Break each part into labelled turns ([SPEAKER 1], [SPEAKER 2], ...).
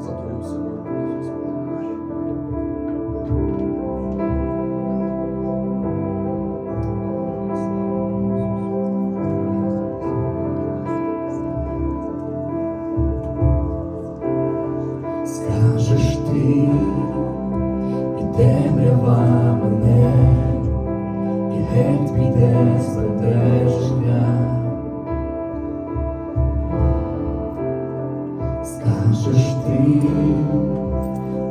[SPEAKER 1] за твою силу.
[SPEAKER 2] Скажеш ти, і темрява мене, і геть піде стратежня. Скажеш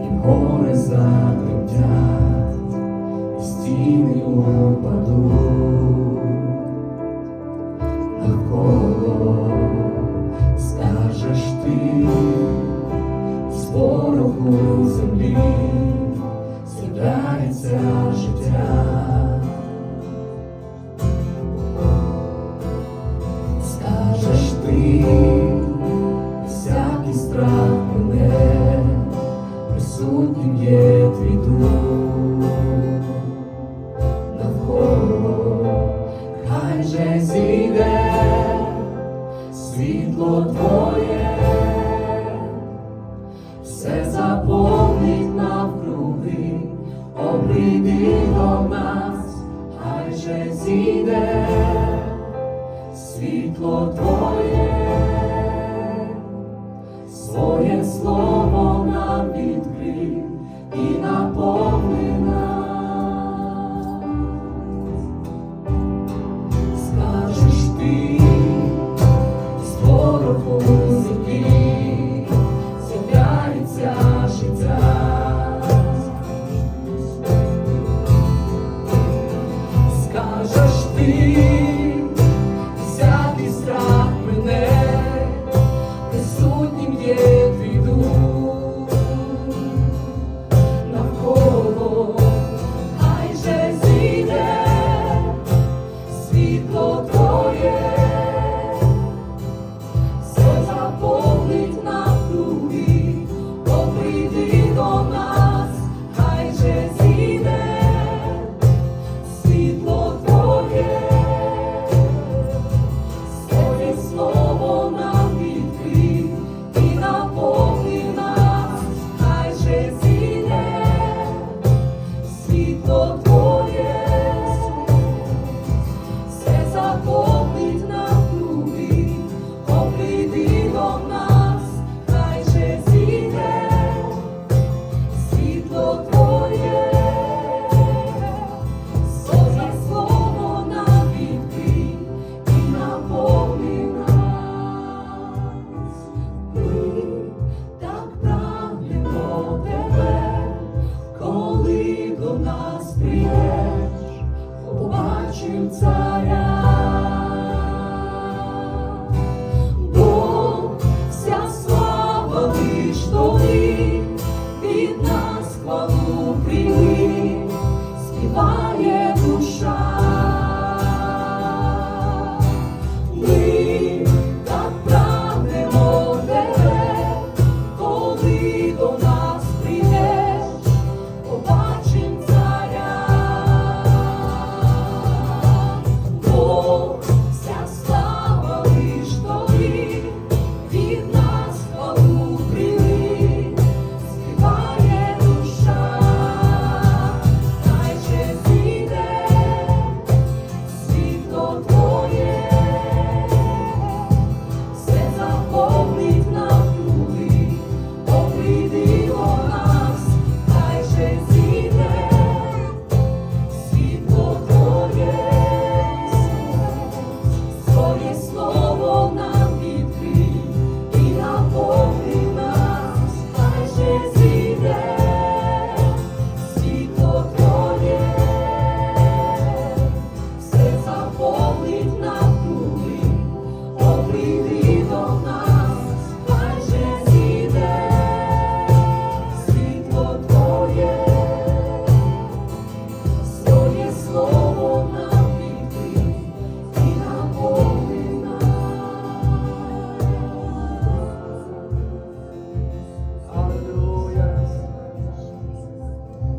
[SPEAKER 2] і гори затремтять, і стіни упадуть навколо, скажеш ти з пороху землі присутнім є твій дух навколо, хай же зійде світло твоє. Все заповнить навкруги, обійди до нас, хай же зійде світло Твоє, своє слово і наповни нас. війни співає душа.